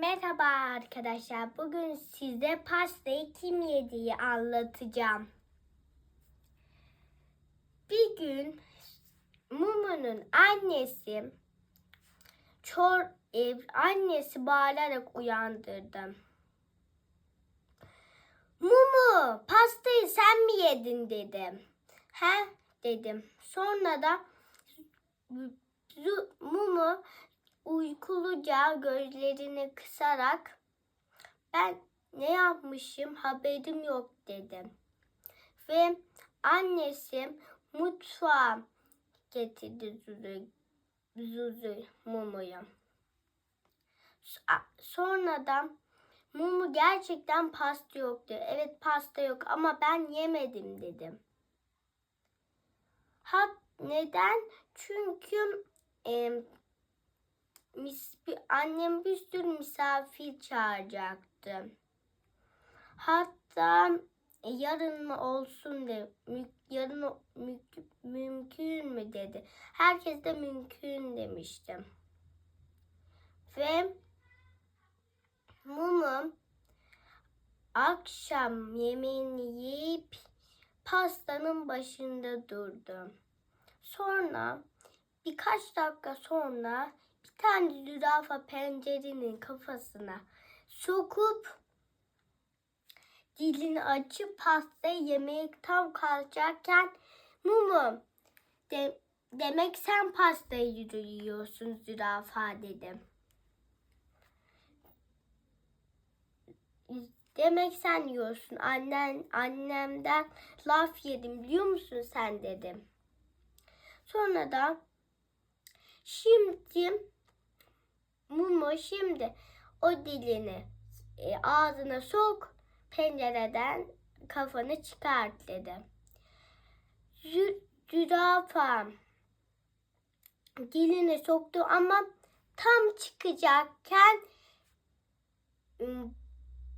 Merhaba arkadaşlar. Bugün size pastayı kim yediği anlatacağım. Bir gün Mumu'nun annesi çor ev annesi bağırarak uyandırdı. Mumu pastayı sen mi yedin dedim. He dedim. Sonra da Mumu uykuluca gözlerini kısarak ben ne yapmışım haberim yok dedim. Ve annesi mutfağa getirdi Zuzu, Zuzu Mumu'yu. So- Sonra da Mumu gerçekten pasta yoktu. Evet pasta yok ama ben yemedim dedim. Ha neden? Çünkü em, mis, annem bir sürü misafir çağıracaktı. Hatta e, yarın mı olsun de yarın mü- mümkün mü dedi. Herkes de mümkün demiştim. Ve Mumu akşam yemeğini yiyip pastanın başında durdu. Sonra birkaç dakika sonra bir tane zürafa pencerenin kafasına sokup dilini açıp pastayı yemeye tam kalacakken Mumu de, demek sen pastayı yiyorsun zürafa dedim. Demek sen yiyorsun. Annen annemden laf yedim biliyor musun sen dedim. Sonra da şimdi Mumu şimdi o dilini e, ağzına sok pencereden kafanı çıkart dedi. Zü, zürafa dilini soktu ama tam çıkacakken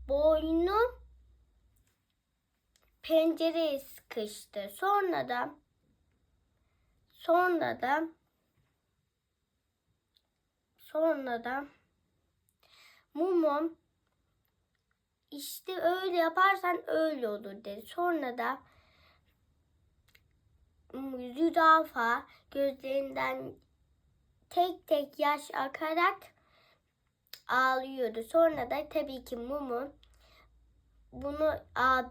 boynu pencereye sıkıştı. Sonra da sonra da sonra da Mumum işte öyle yaparsan öyle olur dedi. Sonra da mm, zürafa gözlerinden tek tek yaş akarak ağlıyordu. Sonra da tabii ki Mumu bunu a,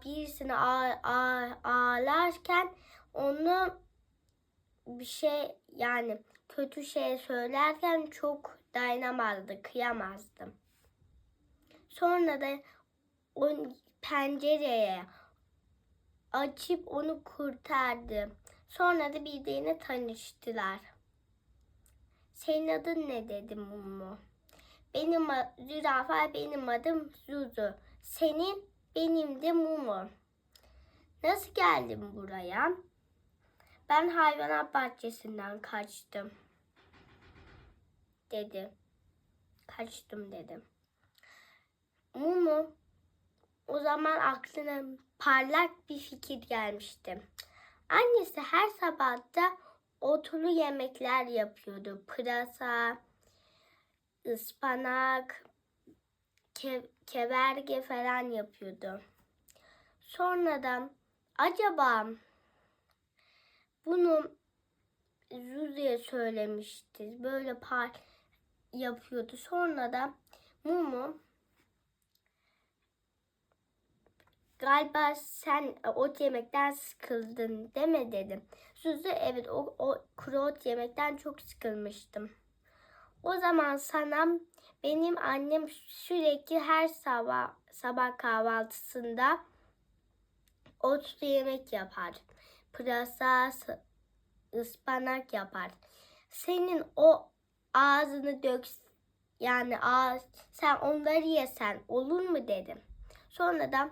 ağlarken onu bir şey yani kötü şey söylerken çok dayanamazdı, kıyamazdım. Sonra da o pencereye açıp onu kurtardı. Sonra da birbirine tanıştılar. Senin adın ne dedi Mumu? Benim zürafa benim adım Zuzu. Senin benim de Mumu. Nasıl geldin buraya? Ben hayvanat bahçesinden kaçtım. Dedi. Kaçtım dedim. Mumu o zaman aklına parlak bir fikir gelmişti. Annesi her sabah da otlu yemekler yapıyordu. Pırasa, ıspanak, ke- keverge falan yapıyordu. Sonradan acaba bunu Zuzu'ya söylemişti. Böyle par yapıyordu. Sonra da Mumu galiba sen ot yemekten sıkıldın deme dedim. Zuzu evet o, o kuru ot yemekten çok sıkılmıştım. O zaman sana benim annem sürekli her sabah sabah kahvaltısında otlu yemek yapar. Pırasa, ıspanak yapar. Senin o ağzını dök yani ağız sen onları yesen olur mu dedim. Sonra da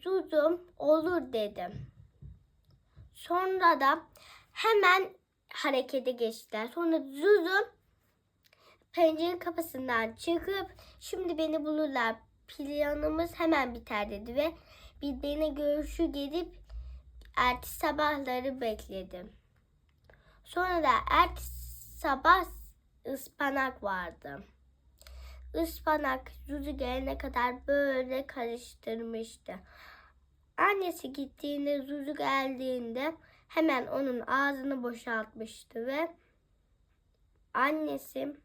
Zuzum olur dedim. Sonra da hemen harekete geçtiler. Sonra Zuzu pencerenin kapısından çıkıp şimdi beni bulurlar. Planımız hemen biter dedi ve birbirine görüşü gelip ertesi sabahları bekledim. Sonra da ertesi sabah ıspanak vardı. Ispanak Zuzu gelene kadar böyle karıştırmıştı. Annesi gittiğinde Zuzu geldiğinde hemen onun ağzını boşaltmıştı ve annesi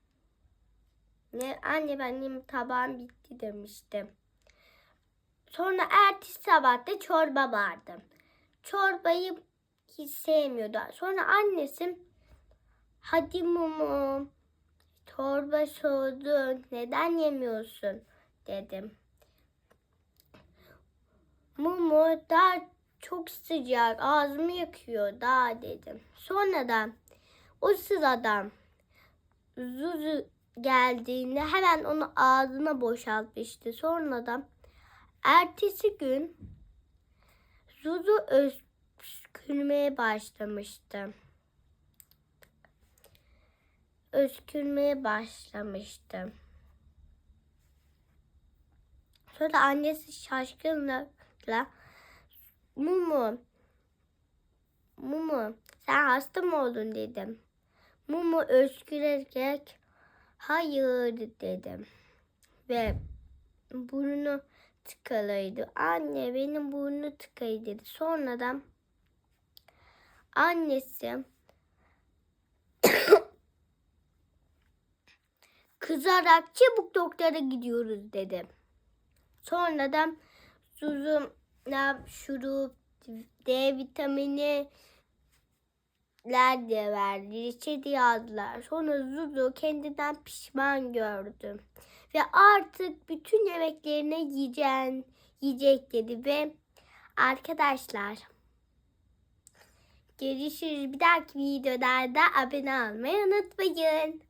ne anne benim tabağım bitti demişti. Sonra ertesi sabah da çorba vardı. Çorbayı hiç sevmiyordu. Sonra annesi hadi Mumu çorba soğudu neden yemiyorsun dedim. Mumu daha çok sıcak ağzımı yakıyor daha dedim. Sonradan o sırada Zuzu geldiğinde hemen onu ağzına boşaltmıştı. Sonradan ertesi gün Zuzu öskürmeye başlamıştı. Öskürmeye başlamıştı. Sonra annesi şaşkınlıkla Mumu Mumu sen hasta mı oldun dedim. Mumu öskürerek hayır dedim. Ve burnu tıkalıydı. Anne benim burnu tıkayı dedi. Sonradan annesi kızarak çabuk doktora gidiyoruz dedi. Sonradan Suzu şurup D vitamini ler de verdi. Reçete yazdılar. Sonra Zuzu kendinden pişman gördü. Ve artık bütün yemeklerine yiyeceğin, yiyecek dedi ve arkadaşlar görüşürüz. Bir dahaki videolarda abone olmayı unutmayın.